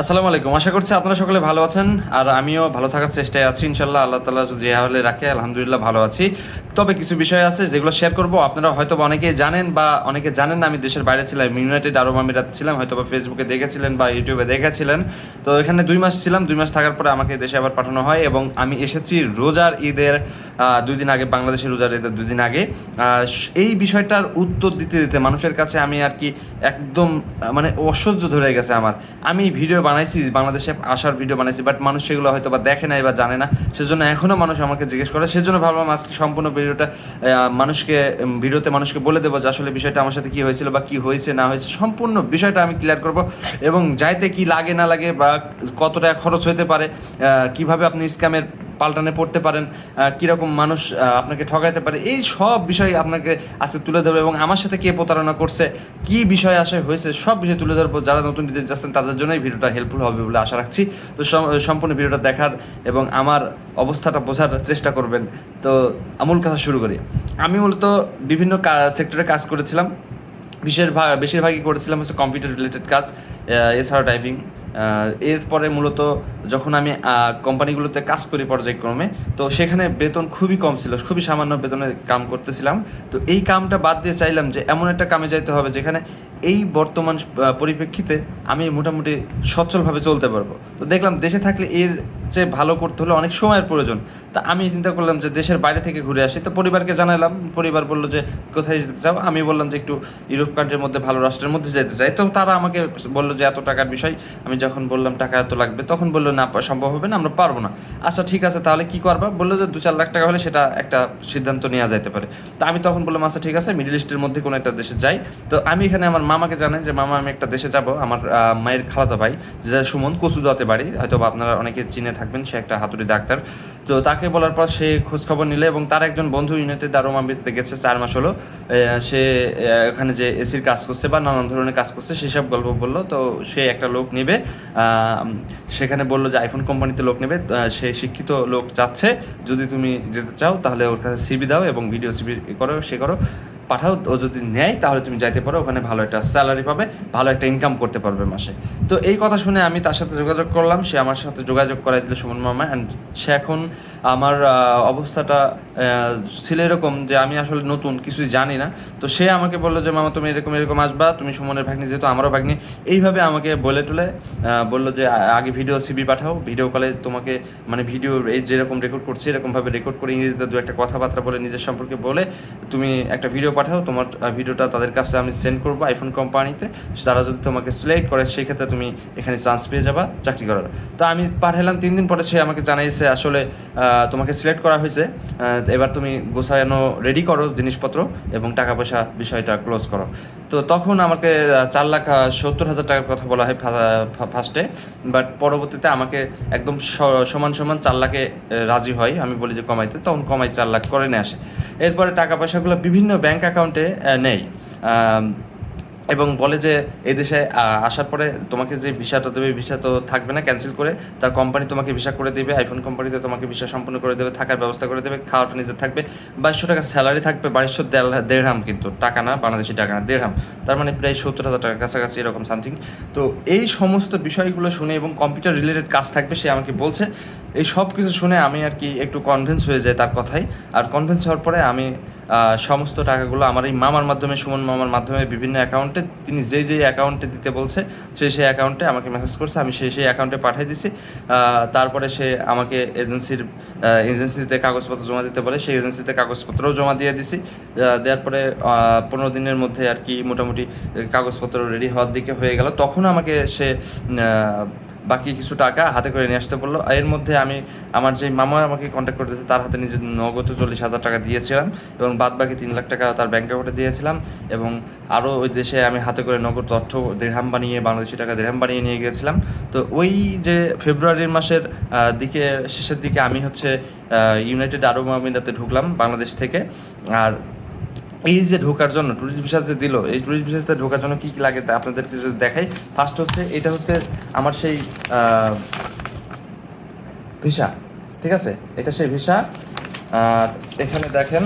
আসসালামু আলাইকুম। আশা করছি আপনারা সকলে ভালো আছেন আর আমিও ভালো থাকার চেষ্টায় আছি। ইনশাল্লাহ আল্লাহ তালা যে হলে রাখে, আলহামদুলিল্লাহ ভালো আছি। তবে কিছু বিষয় আছে যেগুলো শেয়ার করব। আপনারা হয়তো অনেকেই জানেন বা অনেকে জানেন না, আমি দেশের বাইরে ছিলাম। ইউনাইটেড আরব আমিরাত ছিলাম হয়তো বা ফেসবুকে দেখেছিলেন বা ইউটিউবে দেখেছিলেন। তো এখানে দুই মাস ছিলাম। দুই মাস থাকার পরে আমাকে দেশে আবার পাঠানো হয় এবং আমি এসেছি রোজার ঈদের দুই দিন আগে বাংলাদেশের রোজার ঈদের দুই দিন আগে। এই বিষয়টার উত্তর দিতে দিতে মানুষের কাছে আমি আর কি একদম মানে অসহ্য ধরে গেছে আমার। আমি ভিডিও বানাইছি, বাংলাদেশে আসার ভিডিও বানাইছি বাট মানুষ সেগুলো হয়তো বা দেখে নাই বা জানে না। সেজন্য এখনও মানুষ আমাকে জিজ্ঞেস করে। সেজন্য ভাবলাম আজকে সম্পূর্ণ ভিডিওটা মানুষকে ভিডিওতে মানুষকে বলে দেবো যে আসলে বিষয়টা আমার সাথে কি হয়েছিল বা কি হয়েছে, না হয়েছে। সম্পূর্ণ বিষয়টা আমি ক্লিয়ার করব এবং যাইতে কি লাগে না লাগে বা কত টাকা খরচ হতে পারে কীভাবে আপনি স্ক্যামের পাল্টানে পড়তে পারেন কীরকম মানুষ আপনাকে ঠকাইতে পারে, এই সব বিষয় আপনাকে আজকে তুলে ধরবো এবং আমার সাথে কে প্রতারণা করছে, কি বিষয় আসে, হয়েছে, সব বিষয় তুলে ধরবো। যারা নতুন ডিজাইন যাচ্ছেন, তাদের জন্যই ভিডিওটা হেল্পফুল হবে বলে আশা রাখছি। তো সম্পূর্ণ ভিডিওটা দেখার এবং আমার অবস্থাটা বোঝার চেষ্টা করবেন। তো আমূল কথা শুরু করি। আমি মূলত বিভিন্ন সেক্টরে কাজ করেছিলাম। বেশিরভাগ বেশিরভাগই করেছিলাম হচ্ছে কম্পিউটার রিলেটেড কাজ এছাড়া ড্রাইভিং এরপরে মূলত যখন আমি কোম্পানিগুলোতে কাজ করি পর্যায়ক্রমে, তো সেখানে বেতন খুবই কম ছিল, খুবই সামান্য বেতনে কাম করতেছিলাম। তো এই কামটা বাদ দিয়ে চাইলাম যে, এমন একটা কামে যাইতে হবে যেখানে এই বর্তমান পরিপ্রেক্ষিতে আমি মোটামুটি সচ্ছলভাবে চলতে পারব। তো দেখলাম দেশে থাকলে এর চেয়ে ভালো করতে হলে অনেক সময়ের প্রয়োজন। তা আমি চিন্তা করলাম যে দেশের বাইরে থেকে ঘুরে আসি। তো পরিবারকে জানালাম, পরিবার বলল যে, কোথায় যেতে চাও? আমি বললাম যে, একটু ইউরোপ কান্ট্রির মধ্যে, ভালো রাষ্ট্রের মধ্যে যেতে চাই। তো তারা আমাকে বলল যে, এত টাকার বিষয়। আমি যখন বললাম, টাকা এত লাগবে, তখন বলল, না সম্ভব হবে না, আমরা পারব না। আচ্ছা ঠিক আছে, তাহলে কি করবা? বলল যে, দু চার লাখ টাকা হলে সেটা একটা সিদ্ধান্ত নেওয়া যেতে পারে। তো আমি তখন বললাম আচ্ছা ঠিক আছে মিডল ইস্টের মধ্যে কোনো একটা দেশে যাই। তো আমি এখানে আমার মামাকে জানাই যে, মামা, আমি একটা দেশে যাব, আমার মায়ের খালাতো ভাই, যে সুমন কচুদাতে বাড়ি হয়তো আপনারা অনেকে চিনে থাকবেন, সে একটা হাতুড়ি ডাক্তার। তো তাকে বলার পর সে খোঁজখবর নিলে এবং তার একজন বন্ধু ইউনাইটেড আরব আমিরাতে গেছে, চার মাস হলো। সে ওখানে যে এসির কাজ করছে বা নানান ধরনের কাজ করছে সেসব গল্প বলল। তো সে একটা লোক নেবে সেখানে বলল যে, আইফোন কোম্পানিতে লোক নেবে সে শিক্ষিত লোক চাচ্ছে, যদি তুমি যেতে চাও, তাহলে ওর কাছে সিবি দাও এবং ভিডিও সিবি করো, সে করো। পাঠাও, ও যদি নেয়, তাহলে তুমি যাইতে পারো, ওখানে ভালো একটা স্যালারি পাবে, ভালো একটা ইনকাম করতে পারবে মাসে। তো এই কথা শুনে আমি তার সাথে যোগাযোগ করলাম, সে আমার সাথে যোগাযোগ করাই দিল সুমন মামা অ্যান্ড সে এখন আমার অবস্থাটা ছিল এরকম যে আমি আসলে নতুন, কিছুই জানি না। তো সে আমাকে বলল যে, মামা, তুমি এরকম এরকম আসবা, তুমি সুমনের ভাগ্নি, যেহেতু আমারও ভাগ্নি। এইভাবে আমাকে বলে টুলে বলল যে আগে ভিডিও সিবি পাঠাও ভিডিও কলে তোমাকে মানে ভিডিও এই যেরকম রেকর্ড করছি, এরকমভাবে রেকর্ড করে ইংরেজিতে দু একটা কথাবার্তা বলে নিজের সম্পর্কে বলে, তুমি একটা ভিডিও পাঠাও, তোমার ভিডিওটা তাদের কাছে আমি সেন্ড করব আইফোন কোম্পানিতে তারা যদি তোমাকে সিলেক্ট করে, সেক্ষেত্রে তুমি এখানে চান্স পেয়ে যাবা চাকরি করার। তো আমি পাঠালাম, তিন দিন পরে সে আমাকে জানাইছে, আসলে তোমাকে সিলেক্ট করা হয়েছে। এবার তুমি গোছানো রেডি করো জিনিসপত্র এবং টাকা পয়সা বিষয়টা ক্লোজ করো। তো তখন আমাকে চার লাখ সত্তর হাজার টাকার কথা বলা হয় ফার্স্টে বাট পরবর্তীতে আমাকে একদম সমান সমান চার লাখে রাজি হয়। আমি বলি যে কমাইতে, তখন কমাই চার লাখ করে নিয়ে আসে। এরপরে টাকা পয়সাগুলো বিভিন্ন ব্যাংক অ্যাকাউন্টে আম, এবং বলে যে এই দেশে আসার পরে তোমাকে যে ভিসাটা দেবে ভিসা তো থাকবে না ক্যান্সেল করে তার কোম্পানি তোমাকে ভিসা করে দেবে আইফোন কোম্পানিতে তোমাকে ভিসা সম্পূর্ণ করে দেবে, থাকার ব্যবস্থা করে দেবে, খাওয়াটা নিজের থাকবে। বাইশশো টাকা স্যালারি থাকবে, বাইশশো দেড়হাম কিন্তু, টাকা না, বাংলাদেশি টাকা না দেড়হাম তার মানে প্রায় সত্তর হাজার টাকা কাছাকাছি এরকম সামথিং তো এই সমস্ত বিষয়গুলো শুনে এবং কম্পিউটার রিলেটেড কাজ থাকবে, সে আমাকে বলছে। এই সব কিছু শুনে আমি আর কি একটু কনভিন্স হয়ে যাই তার কথাই আর কনভিন্স হওয়ার পরে আমি সমস্ত টাকাগুলো আমার এই মামার মাধ্যমে, সুমন মামার মাধ্যমে বিভিন্ন অ্যাকাউন্টে তিনি যেই যেই অ্যাকাউন্টে দিতে বলছে সেই সেই অ্যাকাউন্টে আমাকে মেসেজ করছে, আমি সেই সেই অ্যাকাউন্টে পাঠিয়ে দিছি। তারপরে সে আমাকে এজেন্সির এজেন্সিতে কাগজপত্র জমা দিতে বলে, সেই এজেন্সিতে কাগজপত্রও জমা দিয়ে দিছি। দেওয়ার পরে পনেরো দিনের মধ্যে আর কি মোটামুটি কাগজপত্র রেডি হওয়ার দিকে হয়ে গেল। তখন আমাকে সে কিছু টাকা হাতে করে নিয়ে আসতে বলল। এর মধ্যে আমি আমার যে মামা আমাকে কন্ট্যাক্ট করতেছে তার হাতে নিজের নগদ চল্লিশ হাজার টাকা দিয়েছিলাম এবং বাদ বাকি তিন লাখ টাকা তার ব্যাঙ্ক অ্যাকাউন্টে দিয়েছিলাম এবং আরও ওই দেশে আমি হাতে করে নগদ অর্থ দেড়হাম বানিয়ে, বাংলাদেশি টাকা দেড়হাম বানিয়ে নিয়ে গিয়েছিলাম। তো ওই যে ফেব্রুয়ারির মাসের দিকে, শেষের দিকে আমি হচ্ছে ইউনাইটেড আরব আমিরাতে ঢুকলাম বাংলাদেশ থেকে। আর এই যে ঢোকার জন্য টুরিস্ট ভিসা যে দিল, এই টুরিস্ট ভিসাতে ঢোকার জন্য কি কি লাগে তা আপনাদেরকে যদি দেখাই। ফার্স্ট হচ্ছে, এটা হচ্ছে আমার সেই ভিসা ঠিক আছে? এটা সেই ভিসা আর এখানে দেখেন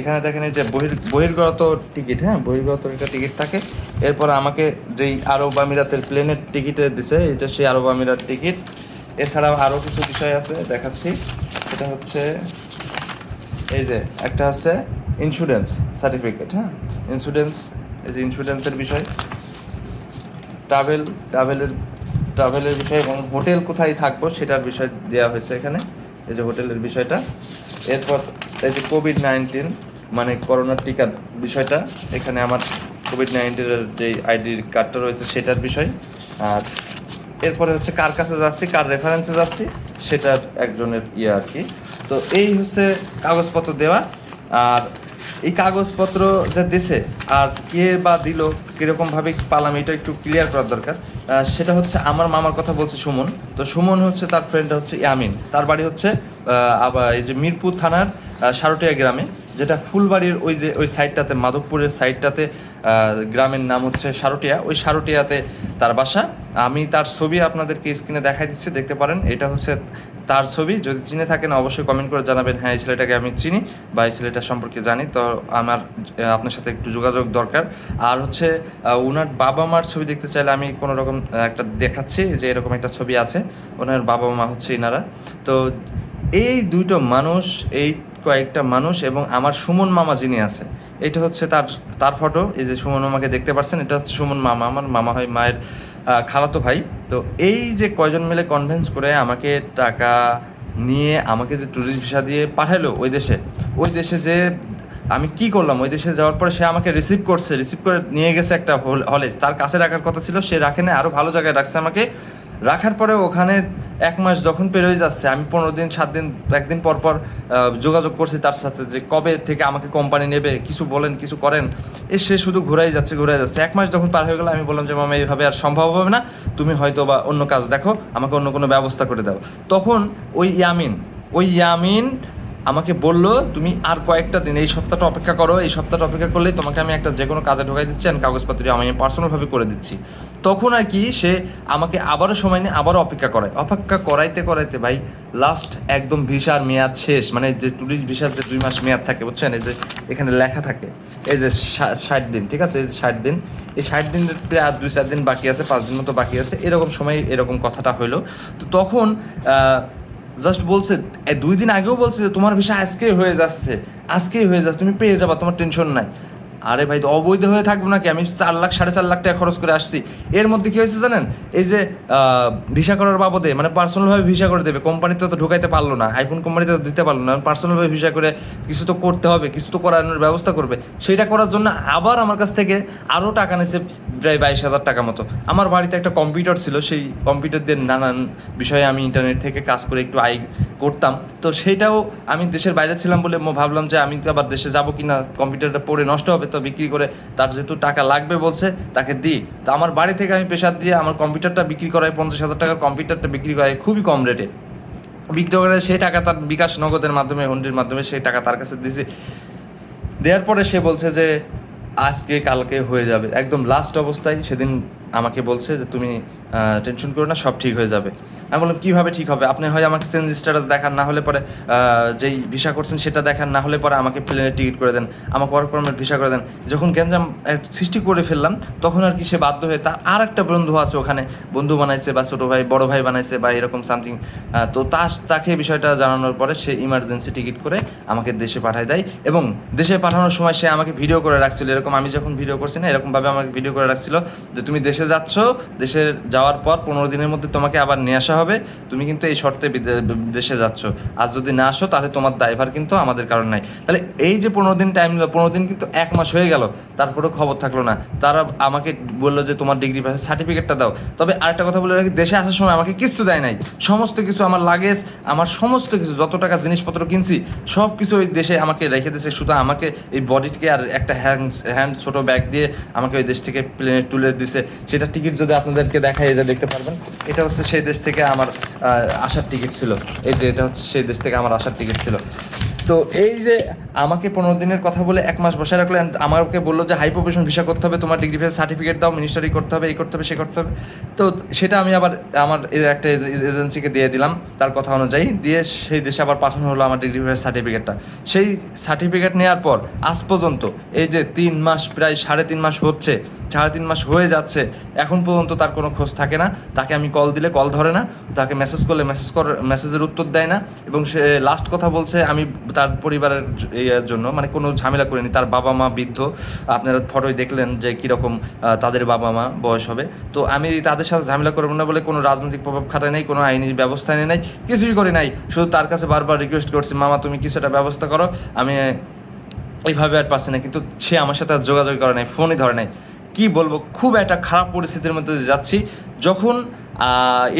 এখানে দেখেন এই যে বহির, বহির্গত টিকিট হ্যাঁ? বহির্গত একটা টিকিট থাকে। এরপর আমাকে যেই আরব আমিরাতের প্লেনের টিকিটে দিছে, এটা সেই আরব আমিরাত টিকিট এছাড়াও আরও কিছু বিষয় আছে, দেখাচ্ছি। এটা হচ্ছে, এই যে, একটা আছে ইন্স্যুরেন্স সার্টিফিকেট হ্যাঁ? ইন্স্যুরেন্স এই যে ইন্স্যুরেন্সের বিষয়। ট্রাভেল ট্রাভেলের ট্রাভেলের বিষয় এবং হোটেল কোথায় থাকব সেটার বিষয় দেওয়া হয়েছে এখানে। এই যে হোটেলের বিষয়টা। এরপর এই যে কোভিড নাইন্টিন মানে করোনার টিকার বিষয়টা, এখানে আমার কোভিড নাইন্টিনের যে আইডি কার্ডটা রয়েছে সেটার বিষয়। আর এরপরে হচ্ছে কার কাছে যাচ্ছি, কার রেফারেন্সে যাচ্ছি, সেটার একজনের ইয়ে আর কি। তো এই হচ্ছে কাগজপত্র দেওয়া। আর এই কাগজপত্র যে দিছে আর কে বা দিল কীরকমভাবে পালাম, এটা একটু ক্লিয়ার করার দরকার। সেটা হচ্ছে আমার মামার কথা বলছে সুমন। তো সুমন হচ্ছে তার ফ্রেন্ড হচ্ছে ইয়ামিন। তার বাড়ি হচ্ছে আবার এই যে মিরপুর থানার সারটিয়া গ্রামে, যেটা ফুলবাড়ির ওই যে, ওই সাইডটাতে মাধবপুরের সাইডটাতে গ্রামের নাম হচ্ছে সারটিয়া। ওই সারটিয়াতে তার বাসা। আমি তার ছবি আপনাদেরকে স্ক্রিনে দেখাই দিচ্ছি, দেখতে পারেন। এটা হচ্ছে তার ছবি, যদি চিনে থাকেন অবশ্যই কমেন্ট করে জানাবেন হ্যাঁ এই ছেলেটাকে আমি চিনি বা এই ছেলেটার সম্পর্কে জানি, তো আমার আপনার সাথে একটু যোগাযোগ দরকার। আর হচ্ছে ওনার বাবা মার ছবি দেখতে চাইলে আমি কোনো রকম একটা দেখাচ্ছি যে এরকম একটা ছবি আছে ওনার বাবা মা হচ্ছে ইনারা। তো এই দুটো মানুষ, এই কয়েকটা মানুষ এবং আমার সুমন মামা যিনি আছে, এটা হচ্ছে তার তার ফটো এই যে সুমন মামাকে দেখতে পাচ্ছেন এটা হচ্ছে সুমন মামা, আমার মামা হয় মায়ের খালাতো ভাই, তো এই যে কয়জন মিলে কনভেন্স করে আমাকে টাকা নিয়ে আমাকে যে ট্যুরিস্ট ভিসা দিয়ে পাঠালো ওই দেশে ওই দেশে যে আমি কি করলাম, ওই দেশে যাওয়ার পরে সে আমাকে রিসিভ করছে রিসিভ করে নিয়ে গেছে একটা হল- তার কাছে রাখার কথা ছিল, সে রাখে না আরও ভালো জায়গায় রাখছে আমাকে। রাখার পরে ওখানে এক মাস যখন পেরোয় যাচ্ছে, আমি পনেরো দিন, সাত দিন, একদিন পর পর যোগাযোগ করছি তার সাথে যে কবে থেকে আমাকে কোম্পানি নেবে, কিছু বলেন, কিছু করেন। এ সে শুধু ঘুরাই যাচ্ছে ঘুরাই যাচ্ছে। এক মাস যখন পার হয়ে গেলো, আমি বললাম যে, মামা, এইভাবে আর সম্ভব হবে না। তুমি হয়তো বা অন্য কাজ দেখো, আমাকে অন্য কোনো ব্যবস্থা করে দাও। তখন ওই ইয়ামিন ওই ইয়ামিন আমাকে বলল, তুমি আর কয়েকটা দিন, এই সপ্তাহটা অপেক্ষা করো। এই সপ্তাহটা অপেক্ষা করলেই তোমাকে আমি একটা যে কোনো কাজে ঢোকাই দিচ্ছি আমি কাগজপত্র আমি পার্সোনালভাবে করে দিচ্ছি। তখন আর কি সে আমাকে আবারও সময় নিয়ে আবারও অপেক্ষা করায়। অপেক্ষা করাইতে করাইতে ভাই লাস্ট একদম ভিসার মেয়াদ শেষ। মানে যে টুরিস্ট ভিসার যে দুই মাস মেয়াদ থাকে, বুঝছেন? এই যে এখানে লেখা থাকে, এই যে ষাট দিন, ঠিক আছে? এই যে ষাট দিন। এই ষাট দিনের প্রায় আর দুই চার দিন বাকি আছে, পাঁচ দিন মতো বাকি আছে। এরকম সময় এরকম কথাটা হইল। তো তখন জাস্ট বলছে দুই দিন আগেও বলছে যে তোমার ভিসা আজকেই হয়ে যাচ্ছে, আজকেই হয়ে যাচ্ছে, তুমি পেয়ে যাবা, তোমার টেনশন নাই। আরে ভাই, তো অবৈধ হয়ে থাকব নাকি? আমি চার লাখ, সাড়ে চার লাখ টাকা খরচ করে আসছি। এর মধ্যে কি হয়েছে জানেন? এই যে ভিসা করার বাবদে মানে পার্সোনালভাবে ভিসা করে দেবে। কোম্পানিতে তো ঢুকাইতে পারল না আইফোন কোম্পানিতে তো দিতে পারল না। পার্সোনালভাবে ভিসা করে কিছু তো করতে হবে, কিছু তো করানোর ব্যবস্থা করবে। সেইটা করার জন্য আবার আমার কাছ থেকে আরও টাকা নিয়েছে, প্রায় বাইশ হাজার টাকা মতো। আমার বাড়িতে একটা কম্পিউটার ছিল, সেই কম্পিউটার দিয়ে নানান বিষয়ে আমি ইন্টারনেট থেকে কাজ করে একটু আয় করতাম। তো সেইটাও আমি দেশের বাইরে ছিলাম বলে ভাবলাম যে আমি আবার দেশে যাব কি না কম্পিউটারটা পড়ে নষ্ট হবে। তো বিক্রি করে তার যেহেতু টাকা লাগবে বলছে, তাকে দিই তো আমার বাড়ি থেকে আমি প্রেশার দিয়ে আমার কম্পিউটারটা বিক্রি করাই পঞ্চাশ হাজার টাকার কম্পিউটারটা বিক্রি করাই খুবই কম রেটে বিক্রি করে সেই টাকা তার বিকাশ নগদের মাধ্যমে, হুন্ডির মাধ্যমে সেই টাকা তার কাছে দিয়েছি দেওয়ার পরে সে বলছে যে, আজকে কালকে হয়ে যাবে। একদম লাস্ট অবস্থায় সেদিন আমাকে বলছে যে, তুমি টেনশন করো না, সব ঠিক হয়ে যাবে। আমি বললাম, কীভাবে ঠিক হবে? আপনি হয় আমাকে চেঞ্জ স্ট্যাটাস দেখান, না হলে পরে যেই ভিসা করছেন সেটা দেখান, না হলে পরে আমাকে প্লেনের টিকিট করে দেন, আমাকে ওয়ার্ক পারমিট ভিসা করে দেন। যখন গ্যাঞ্জাম সৃষ্টি করে ফেললাম, তখন আর কি সে বাধ্য হয়ে তার আর একটা বন্ধু আছে ওখানে, বন্ধু বানাইছে বা ছোটো ভাই, বড় ভাই বানাইছে বা এরকম সামথিং তো তা তাকে বিষয়টা জানানোর পরে সে ইমার্জেন্সি টিকিট করে আমাকে দেশে পাঠায় দেয় এবং দেশে পাঠানোর সময় সে আমাকে ভিডিও করে রাখছিল। এরকম আমি যখন ভিডিও করছি না, এরকমভাবে আমাকে ভিডিও করে রাখছিল যে, তুমি দেশে যাচ্ছ, দেশে যাওয়ার পর পনেরো দিনের মধ্যে তোমাকে আবার নিয়ে আসা হবে, তুমি কিন্তু এই শর্তে বিদে- দেশে যাচ্ছ। আর যদি না আসো, তাহলে তোমার দায়ভার কিন্তু আমাদের কারণ নাই। তাহলে এই যে পনেরো দিন টাইম নিল পনেরো দিন কিন্তু এক মাস হয়ে গেল, তারপরেও খবর থাকল না। তারা আমাকে বলল যে, তোমার ডিগ্রি পাশে সার্টিফিকেটটা দাও। তবে আরেকটা কথা বলে রাখি, দেশে আসার সময় আমাকে কিছু দেয় নাই। সমস্ত কিছু, আমার লাগেজ আমার সমস্ত কিছু, যত টাকা জিনিসপত্র কিনছি, সব কিছু ওই দেশে আমাকে রেখে দিয়েছে। শুধু আমাকে এই বডিটিকে আর একটা হ্যান্ড হ্যান্ড ছোট ব্যাগ দিয়ে আমাকে ওই দেশ থেকে প্লেনে তুলে দিছে সেটা টিকিট যদি আপনাদেরকে এই যে দেখতে পারবেন, এটা হচ্ছে সেই দেশ থেকে আমার আসার টিকিট ছিল। এই যে এটা হচ্ছে সেই দেশ থেকে আমার আসার টিকিট ছিল। তো এই যে আমাকে পনেরো দিনের কথা বলে এক মাস বসায় রাখলেন আমাকে বলল যে হাই প্রফেশন ভিসা করতে হবে, তোমার ডিগ্রি ফেস সার্টিফিকেট দাও মিনিস্টারি করতে হবে, এই করতে হবে, সে করতে হবে। তো সেটা আমি আবার আমার একটা এজেন্সিকে দিয়ে দিলাম, তার কথা অনুযায়ী। দিয়ে সেই দেশে আবার পাঠানো হলো আমার ডিগ্রি ফেস সার্টিফিকেটটা সেই সার্টিফিকেট নেওয়ার পর আজ পর্যন্ত এই যে তিন মাস, প্রায় সাড়ে তিন মাস হচ্ছে সাড়ে তিন মাস হয়ে যাচ্ছে, এখন পর্যন্ত তার কোনো খোঁজ থাকে না। তাকে আমি কল দিলে কল ধরে না, তাকে মেসেজ করলে মেসেজ কর মেসেজের উত্তর দেয় না। এবং সে লাস্ট কথা বলছে, আমি তার পরিবারের ইয়ের জন্য মানে কোনো ঝামেলা করিনি। তার বাবা মা বৃদ্ধ, আপনারা ফটোয় দেখলেন যে কীরকম তাদের বাবা মা বয়স হবে। তো আমি তাদের সাথে ঝামেলা করব না বলে কোনো রাজনৈতিক প্রভাব খাটাই নাই, কোনো আইনি ব্যবস্থা নেই নাই, কিছুই করি নাই। শুধু তার কাছে বারবার রিকোয়েস্ট করছি, মামা, তুমি কিছু একটা ব্যবস্থা করো। আমি এইভাবে আর পাচ্ছি না, কিন্তু সে আমার সাথে আর যোগাযোগ করে নাই ফোনই ধরে নাই। কি বলব? খুব একটা খারাপ পরিস্থিতির মধ্যে যাচ্ছি। যখন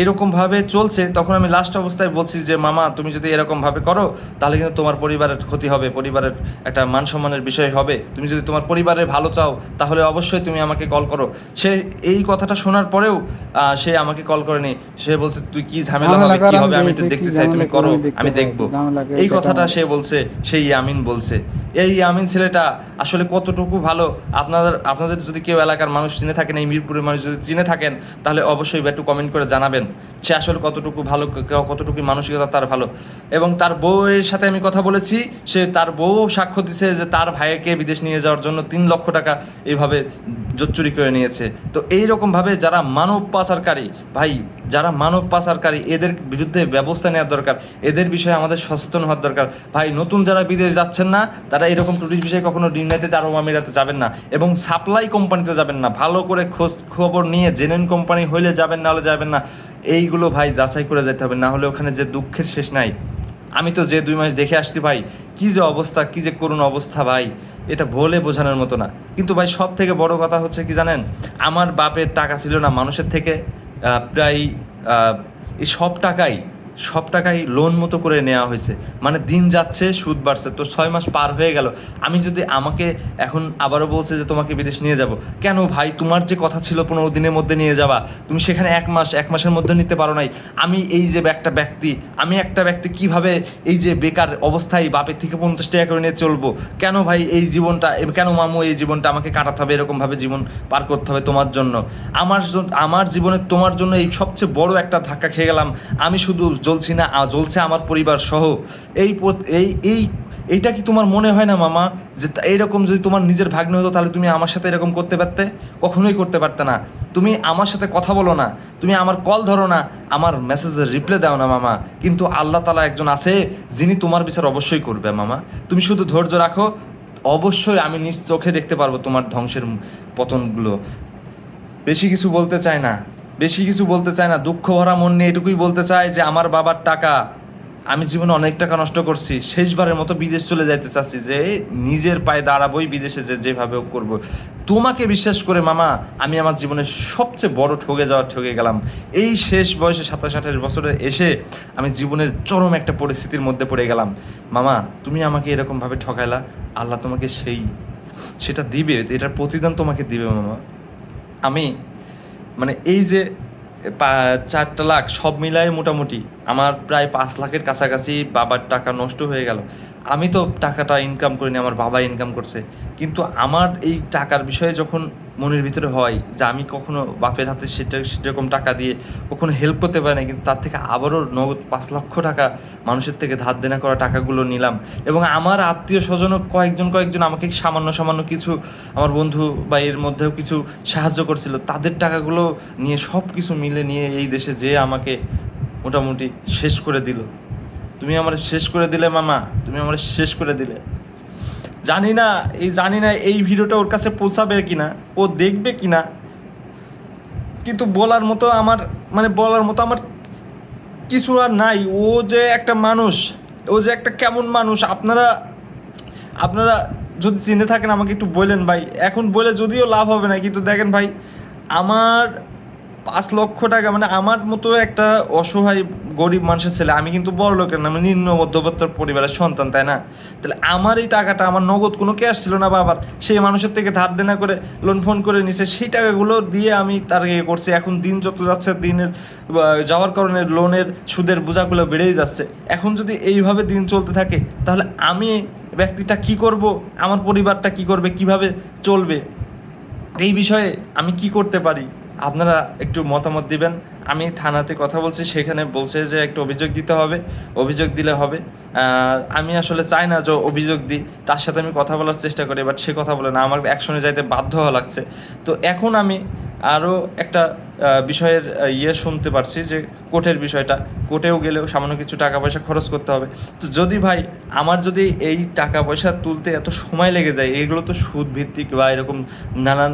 এরকমভাবে চলছে তখন আমি লাস্ট অবস্থায় বলছি যে মামা তুমি যদি এরকমভাবে করো তাহলে কিন্তু তোমার পরিবারের ক্ষতি হবে পরিবারের একটা মান সম্মানের বিষয় হবে। তুমি যদি তোমার পরিবারের ভালো চাও তাহলে অবশ্যই তুমি আমাকে কল করো। সে এই কথাটা শোনার পরেও সে আমাকে কল করেনি। সে বলছে তুই কি ঝামেলা হবে? কি হবে? আমি দেখি, দেখতে চাই তুমি করো আমি দেখব। এই কথাটা সে বলছে সেই আমিন বলছে। এই আমিন ছেলেটা আসলে কতটুকু ভালো আপনাদের আপনাদের যদি কেউ এলাকার মানুষ চিনে থাকেন এই মিরপুরের মানুষ যদি চিনে থাকেন তাহলে অবশ্যই একটু কমেন্ট করে জানাবেন। সে আসলে কতটুকু ভালো কতটুকু মানসিকতা তার ভালো। এবং তার বউয়ের সাথে আমি কথা বলেছি, সে তার বউ সাক্ষ্য দিছে যে তার ভাইকে বিদেশ নিয়ে যাওয়ার জন্য তিন লক্ষ টাকা এইভাবে জোচ্চুরি করে নিয়েছে। তো এই রকমভাবে যারা মানব পাচারকারী, ভাই, যারা মানব পাচারকারী, এদের বিরুদ্ধে ব্যবস্থা নেওয়ার দরকার, এদের বিষয়ে আমাদের সচেতন হওয়ার দরকার। ভাই, নতুন যারা বিদেশ যাচ্ছেন না, তারা এরকম টুরিস্ট বিষয়ে কখনো ইউনাইটেড আরব আমিরাতে যাবেন না এবং সাপ্লাই কোম্পানিতে যাবেন না। ভালো করে খোঁজ খবর নিয়ে জেনুইন কোম্পানি হইলে যাবেন, না হলে যাবেন না। এইগুলো ভাই যাচাই করে যেতে হবে, না হলে ওখানে যে দুঃখের শেষ নাই। আমি তো যে দুই মাস দেখে আসছি ভাই, কি যে অবস্থা, কি যে করুণ অবস্থা ভাই, এটা বলে বোঝানোর মতো না। কিন্তু ভাই সব থেকে বড় কথা হচ্ছে কি জানেন, আমার বাপের টাকা ছিল না মানুষের থেকে প্রায় সব টাকাই সব টাকাই লোন মতো করে নেওয়া হয়েছে। মানে দিন যাচ্ছে, সুদ বাড়ছে। তো ছয় মাস পার হয়ে গেল। আমি যদি আমাকে এখন আবারও বলছে যে তোমাকে বিদেশ নিয়ে যাব, কেন ভাই? তোমার যে কথা ছিল পনেরো দিনের মধ্যে নিয়ে যাবা তুমি সেখানে এক মাস, এক মাসের মধ্যে নিতে পারো নাই। আমি এই যে একটা ব্যক্তি, আমি একটা ব্যক্তি কীভাবে এই যে বেকার অবস্থায় বাপের থেকে পঞ্চাশ টাকা করে নিয়ে চলবো? কেন ভাই এই জীবনটা, কেন মামু এই জীবনটা আমাকে কাটাতে হবে? এরকমভাবে জীবন পার করতে হবে তোমার জন্য। আমার আমার জীবনে তোমার জন্য এই সবচেয়ে বড় একটা ধাক্কা খেয়ে গেলাম। আমি শুধু জ্বলছি না জ্বলছে আমার পরিবার সহ। এই এই এই, এইটা কি তোমার মনে হয় না মামা, যে এইরকম যদি তোমার নিজের ভাগ্নে হতো তাহলে তুমি আমার সাথে এরকম করতে পারতে? কখনোই করতে পারতে না। তুমি আমার সাথে কথা বলো না। তুমি আমার কল ধরো না। আমার মেসেজের রিপ্লাই দাও না মামা। কিন্তু আল্লাহ তালা একজন আছে, যিনি তোমার বিচার অবশ্যই করবে মামা। তুমি শুধু ধৈর্য রাখো। অবশ্যই আমি নিজ চোখে দেখতে পারব তোমার ধ্বংসের পতনগুলো। বেশি কিছু বলতে চায় না। বেশি কিছু বলতে চায় না, দুঃখ ভরা মন নিয়ে এটুকুই বলতে চায় যে আমার বাবার টাকা, আমি জীবনে অনেক টাকা নষ্ট করছি, শেষবারের মতো বিদেশ চলে যাইতে চাচ্ছি, যে নিজের পায়ে দাঁড়াবোই বিদেশে যে যেভাবে করব। তোমাকে বিশ্বাস করে, মামা, আমি আমার জীবনের সবচেয়ে বড় ঠকে যাওয়া ঠকে গেলাম। এই শেষ বয়সে সাতাশ, আঠাশ বছরে এসে আমি জীবনের চরম একটা পরিস্থিতির মধ্যে পড়ে গেলাম। মামা, তুমি আমাকে এরকমভাবে ঠকাইলা আল্লাহ তোমাকে সেই, সেটা দিবে, এটার প্রতিদান তোমাকে দিবে, মামা। আমি মানে এই যে চারটা লাখ সব মিলায় মোটামুটি আমার প্রায় পাঁচ লাখের কাছাকাছি বাবার টাকা নষ্ট হয়ে গেল। আমি তো টাকাটা ইনকাম করিনি, আমার বাবা ইনকাম করছে। কিন্তু আমার এই টাকার বিষয়ে যখন মনের ভিতরে হয় যে আমি কখনো বাপের হাতে সেটা সেরকম টাকা দিয়ে কখনো হেল্প করতে পারি না কিন্তু তার থেকে আবারও নগদ পাঁচ লক্ষ টাকা মানুষের থেকে ধার দেনা করা টাকাগুলো নিলাম। এবং আমার আত্মীয় স্বজনও কয়েকজন কয়েকজন আমাকে সামান্য সামান্য কিছু আমার বন্ধু বা এর মধ্যেও কিছু সাহায্য করছিল। তাদের টাকাগুলো নিয়ে সব কিছু মিলে নিয়ে এই দেশে যেয়ে আমাকে মোটামুটি শেষ করে দিল। তুমি আমার শেষ করে দিলে মামা, তুমি আমার শেষ করে দিলে। জানি না, এই জানি না এই ভিডিওটা ওর কাছে পৌঁছাবে কিনা, ও দেখবে কিনা। কিন্তু বলার মতো আমার মানে বলার মতো আমার কিছু আর নাই। ও যে একটা মানুষ, ও যে একটা কেমন মানুষ, আপনারা আপনারা যদি চিনে থাকেন আমাকে একটু বললেন ভাই। এখন বলে যদিও লাভ হবে না, কিন্তু দেখেন ভাই, আমার পাঁচ লক্ষ টাকা মানে আমার মতো একটা অসহায় গরিব মানুষের ছেলে, আমি কিন্তু বড় লোকের না আমি নিম্ন মধ্যবর্তী পরিবারের সন্তান, তাই না? তাহলে আমার এই টাকাটা, আমার নগদ কোনো ক্যাশ ছিল না বাবার। সেই মানুষের থেকে ধার দেনা করে লোন ফোন করে নিছে, সেই টাকাগুলো দিয়ে আমি তার ইয়ে করছি। এখন দিন যত যাচ্ছে, দিনের যাওয়ার কারণে লোনের সুদের বোঝাগুলো বেড়েই যাচ্ছে। এখন যদি এইভাবে দিন চলতে থাকে, তাহলে আমি ব্যক্তিটা কি করব? আমার পরিবারটা কি করবে? কীভাবে চলবে? এই বিষয়ে আমি কি করতে পারি? আপনারা একটু মতামত দিবেন। আমি থানাতে কথা বলছি, সেখানে বলছে যে একটু অভিযোগ দিতে হবে, অভিযোগ দিলে হবে। আমি আসলে চাই না যে অভিযোগ দিই তার সাথে আমি কথা বলার চেষ্টা করি বাট সে কথা বলে না। আমার একসঙ্গে যাইতে বাধ্য হওয়া লাগছে। তো এখন আমি আরও একটা বিষয়ের ইয়ে শুনতে পারছি যে কোর্টের বিষয়টা। কোর্টেও গেলেও সামান্য কিছু টাকা পয়সা খরচ করতে হবে। তো যদি ভাই, আমার যদি এই টাকা পয়সা তুলতে এত সময় লেগে যায়, এগুলো তো সুদ ভিত্তিক বা এরকম নানান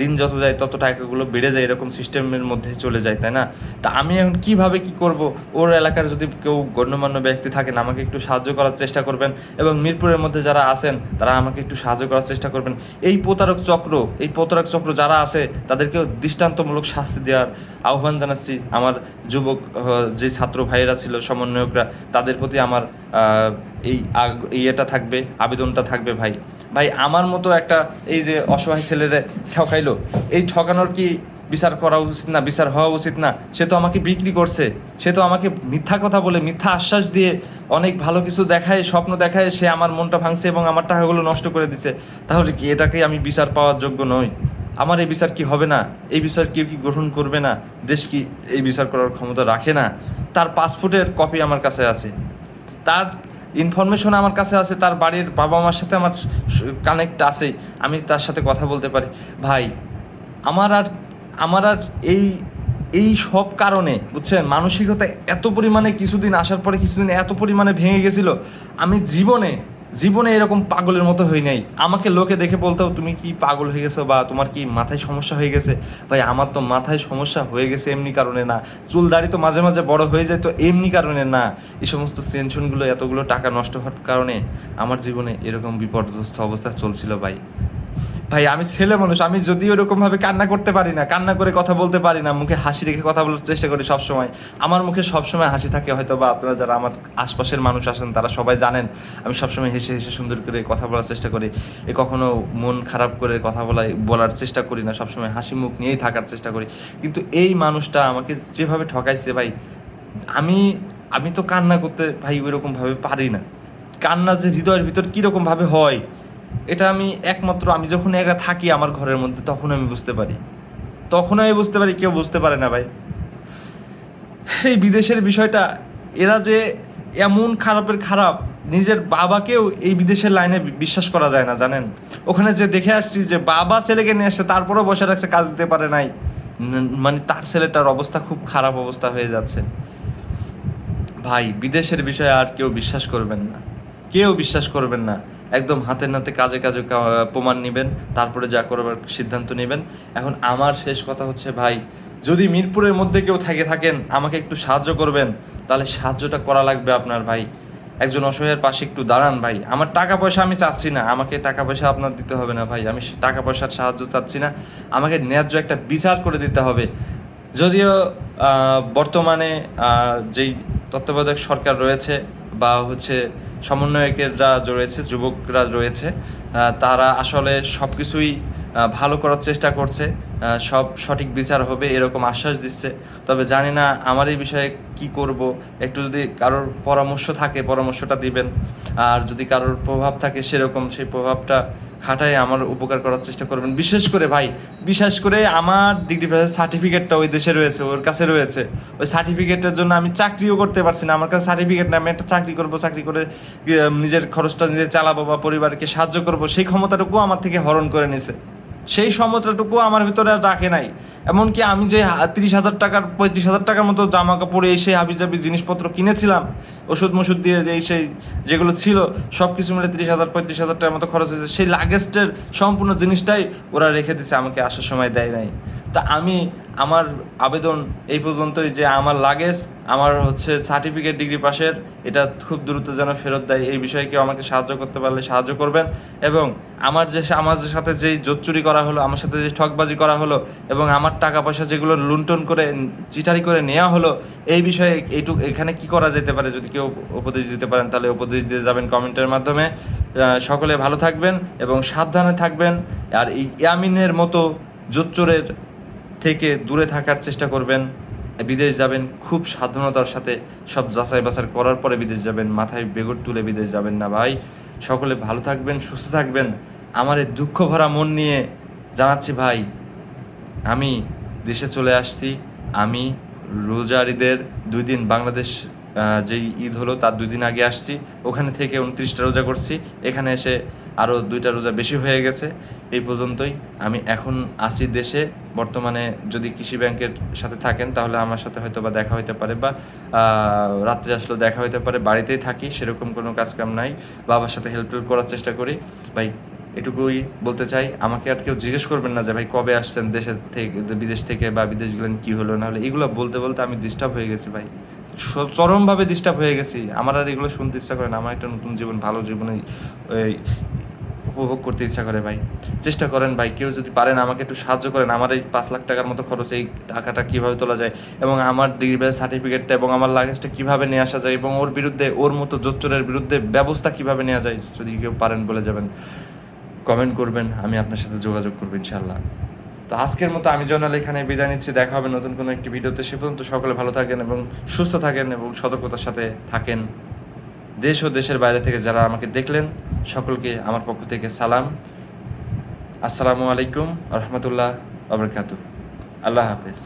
দিন যত যায় তত টাকাগুলো বেড়ে যায় এরকম সিস্টেমের মধ্যে চলে যায়, তাই না? তা আমি এখন কীভাবে কি করব? ওর এলাকার যদি কেউ গণ্যমান্য ব্যক্তি থাকেন, আমাকে একটু সাহায্য করার চেষ্টা করবেন এবং মিরপুরের মধ্যে যারা আছেন, তারা আমাকে একটু সাহায্য করার চেষ্টা করবেন। এই প্রতারক চক্র, এই প্রতারক চক্র যারা আছে, তাদেরকেও দৃষ্টান্তমূলক শাস্তি দেওয়ার আহ্বান জানাচ্ছি আমার যুবক যে ছাত্র ভাইয়েরা ছিল, সমন্বয়করা, তাদের প্রতি আমার এই ইয়েটা থাকবে, আবেদনটা থাকবে ভাই। ভাই, আমার মতো একটা এই যে অসহায় ছেলেরে ঠকাইলো, এই ঠকানোর কি বিচার করা উচিত না, বিচার হওয়া উচিত না? সে তো আমাকে বিক্রি করছে, সে তো আমাকে মিথ্যা কথা বলে, মিথ্যা আশ্বাস দিয়ে অনেক ভালো কিছু দেখায়, স্বপ্ন দেখায়, সে আমার মনটা ভাঙছে এবং আমার টাকাগুলো নষ্ট করে দিছে। তাহলে কি এটাকে আমি বিচার পাওয়ার যোগ্য নই? আমার এই বিচার কি হবে না? এই বিচার কেউ কি গ্রহণ করবে না? দেশ কি এই বিচার করার ক্ষমতা রাখে না? তার পাসপোর্টের কপি আমার কাছে আছে। তার ইনফরমেশন আমার কাছে আছে, তার বাড়ির বাবা মার সাথে আমার কানেক্ট আছে। আমি তার সাথে কথা বলতে পারি। ভাই, আমার আর আমার আর এই এই সব কারণে, বুঝছেন? মানসিকতা এত পরিমাণে কিছুদিন আসার পরে কিছুদিন এত পরিমাণে ভেঙে গেছিল। আমি জীবনে জীবনে এরকম পাগলের মতো হই নাই। আমাকে লোকে দেখে বলতো, তুমি কি পাগল হয়ে গেছো বা তোমার কি মাথায় সমস্যা হয়ে গেছে? ভাই, আমার তো মাথায় সমস্যা হয়ে গেছে এমনি কারণে না। চুল দাড়ি তো মাঝে মাঝে বড় হয়ে যায় তো এমনি কারণে না। এই সমস্ত টেনশনগুলো এতগুলো টাকা নষ্ট হওয়ার কারণে আমার জীবনে এরকম বিপর্যস্ত অবস্থা চলছিল ভাই। ভাই, আমি ছেলে মানুষ, আমি যদি ওরকম ভাবে কান্না করতে পারি না, কান্না করে কথা বলতে পারি না, মুখে হাসি রেখে কথা বলার চেষ্টা করি সবসময়, আমার মুখে সবসময় হাসি থাকে হয়তো বা আপনারা যারা আমার আশপাশের মানুষ আছেন, তারা সবাই জানেন, আমি সবসময় হেসে হেসে সুন্দর করে কথা বলার চেষ্টা করি, এ কখনো মন খারাপ করে কথা বলা বলার চেষ্টা করি না, সবসময় হাসি মুখ নিয়েই থাকার চেষ্টা করি, কিন্তু এই মানুষটা আমাকে যেভাবে ঠকাইছে ভাই, আমি আমি তো কান্না করতে ভাই ওইরকম ভাবে পারি না, কান্না যে হৃদয়ের ভিতর কীরকম ভাবে হয় এটা আমি একমাত্র, আমি যখন একা থাকি আমার ঘরের মধ্যে তখন আমি বুঝতে পারি। তখন আমি বুঝতে পারি, কেউ বুঝতে পারে না ভাই। এই বিদেশের বিষয়টা, এরা যে এমন খারাপের খারাপ, নিজের বাবাকেও এই বিদেশের লাইনে বিশ্বাস করা যায় না, জানেন? ওখানে যে দেখে আসছি যে বাবা ছেলেকে নিয়ে আসছে তারপরেও বসে রাখছে, কাজ দিতে পারে নাই। মানে তার ছেলেটার অবস্থা খুব খারাপ অবস্থা হয়ে যাচ্ছে। ভাই, বিদেশের বিষয়ে আর কেউ বিশ্বাস করবেন না। কেউ বিশ্বাস করবেন না। একদম হাতে নাতে কাজে কাজে প্রমাণ নেবেন, তারপরে যা করবার সিদ্ধান্ত নেবেন। এখন আমার শেষ কথা হচ্ছে, ভাই, যদি মিরপুরের মধ্যে কেউ থাকে থাকেন, আমাকে একটু সাহায্য করবেন, তাহলে সাহায্যটা করা লাগবে আপনার, ভাই। একজন অসহায়ের পাশে একটু দাঁড়ান, ভাই। আমার টাকা পয়সা আমি চাচ্ছি না। আমাকে টাকা পয়সা আপনার দিতে হবে না, ভাই। আমি টাকা পয়সার সাহায্য চাচ্ছি না। আমাকে ন্যায্য একটা বিচার করে দিতে হবে। যদিও বর্তমানে যেই তত্ত্বাবধায়ক সরকার রয়েছে বা হচ্ছে সমন্বয়কেরা রয়েছে, যুবকরা রয়েছে তারা আসলে সব কিছুই ভালো করার চেষ্টা করছে সব সঠিক বিচার হবে এরকম আশ্বাস দিচ্ছে। তবে জানি না আমার এই বিষয়ে কি করব, একটু যদি কারোর পরামর্শ থাকে, পরামর্শটা দিবেন। আর যদি কারোর প্রভাব থাকে সেরকম, সেই প্রভাবটা খাটায় আমার উপকার করার চেষ্টা করবেন। বিশেষ করে ভাই, বিশেষ করে আমার ডিগ্রি সার্টিফিকেটটা ওই দেশে রয়েছে, ওর কাছে রয়েছে। ওই সার্টিফিকেটের জন্য আমি চাকরিও করতে পারছি না। আমার কাছে সার্টিফিকেট না, আমি একটা চাকরি করব, চাকরি করে নিজের খরচটা নিজে চালাবো বা পরিবারকে সাহায্য করব, সেই ক্ষমতাটুকু আমার থেকে হরণ করে নিছে। সেই ক্ষমতাটুকু আমার ভিতরে রাখে নাই। এমনকি আমি যে তিরিশ হাজার টাকার, পঁয়ত্রিশ হাজার টাকার মতো জামা কাপড়ে এসে হাবিজাবি জিনিসপত্র কিনেছিলাম ওষুধ মষুধ দিয়ে যে সেই যেগুলো ছিল সব কিছু মিলে তিরিশ হাজার, পঁয়ত্রিশ হাজার টাকার মতো খরচ হয়েছে। সেই লাগেস্টের সম্পূর্ণ জিনিসটাই ওরা রেখে দিছে, আমাকে আসার সময় দেয় নাই। তা আমি আমার আবেদন এই পর্যন্তই যে আমার লাগেজ, আমার হচ্ছে সার্টিফিকেট ডিগ্রি পাশের, এটা খুব দ্রুত যেন ফেরত দেয়। এই বিষয়ে কেউ আমাকে সাহায্য করতে পারলে সাহায্য করবেন এবং আমার যে আমার সাথে যেই জোচ্চুরি করা হলো, আমার সাথে যে ঠকবাজি করা হলো এবং আমার টাকা পয়সা যেগুলো লুণ্ঠন করে, চিটারি করে নেওয়া হলো, এই বিষয়ে এইটুক, এখানে কি করা যেতে পারে যদি কেউ উপদেশ দিতে পারেন, তাহলে উপদেশ দিয়ে যাবেন কমেন্টের মাধ্যমে। সকলে ভালো থাকবেন এবং সাবধানে থাকবেন। আর এই ইয়ামিনের মতো জোচ্চোরের থেকে দূরে থাকার চেষ্টা করবেন। বিদেশ যাবেন, খুব সাবধানতার সাথে সব যাচাই বাছাই করার পরে বিদেশ যাবেন, মাথায় বেগর তুলে বিদেশ যাবেন না ভাই। সকলে ভালো থাকবেন, সুস্থ থাকবেন। আমার এই দুঃখ ভরা মন নিয়ে জানাচ্ছি ভাই, আমি দেশে চলে আসছি, আমি রোজার ঈদের দুই দিন বাংলাদেশ যেই ঈদ হলো তার দুই দিন আগে আসছি। ওখানে থেকে উনত্রিশটা রোজা করছি, এখানে এসে আরও দুইটা রোজা বেশি হয়ে গেছে। এই পর্যন্তই, আমি এখন আসি দেশে বর্তমানে যদি কৃষি ব্যাংকের সাথে থাকেন, তাহলে আমার সাথে হয়তো বা দেখা হইতে পারে বা রাত্রে আসলেও দেখা হইতে পারে। বাড়িতেই থাকি, সেরকম কোনো কাজকাম নাই। বাবার সাথে হেল্প টেল্প করার চেষ্টা করি। ভাই, এটুকুই বলতে চাই। আমাকে আর কেউ জিজ্ঞেস করবেন না যে, ভাই, কবে আসছেন দেশের থেকে, বিদেশ থেকে বা বিদেশ গেলেন, কী হলো? না হলে এগুলো বলতে বলতে আমি ডিস্টার্ব হয়ে গেছি, ভাই। চরমভাবে ডিস্টার্ব হয়ে গেছি। আমার আর এগুলো শুনতে ইচ্ছা করে না। আমার একটা নতুন জীবন, ভালো জীবনে উপভোগ করতে ইচ্ছা করে ভাই। চেষ্টা করেন ভাই, কেউ যদি পারেন আমাকে একটু সাহায্য করেন। আমার এই পাঁচ লাখ টাকার মতো খরচ, এই টাকাটা কীভাবে তোলা যায় এবং আমার ডিগ্রি সার্টিফিকেটটা এবং আমার লাগেজটা কীভাবে নিয়ে আসা যায় এবং ওর বিরুদ্ধে, ওর মতো জোচ্চরের বিরুদ্ধে ব্যবস্থা কীভাবে নেওয়া যায়, যদি কেউ পারেন বলে যাবেন কমেন্ট করবেন, আমি আপনার সাথে যোগাযোগ করব ইনশাল্লাহ তো আজকের মতো আমি জনাল এখানে বিদায় নিচ্ছি। দেখা হবে নতুন কোনো একটি ভিডিওতে। সে পর্যন্ত সকলে ভালো থাকেন এবং সুস্থ থাকেন এবং সতর্কতার সাথে থাকেন। দেশ ও দেশের বাইরে থেকে যারা আমাকে দেখলেন, সকলকে আমার পক্ষ থেকে সালাম। আসসালামু আলাইকুম রহমতুল্লাহ আবরকাতু আল্লাহ হাফেজ।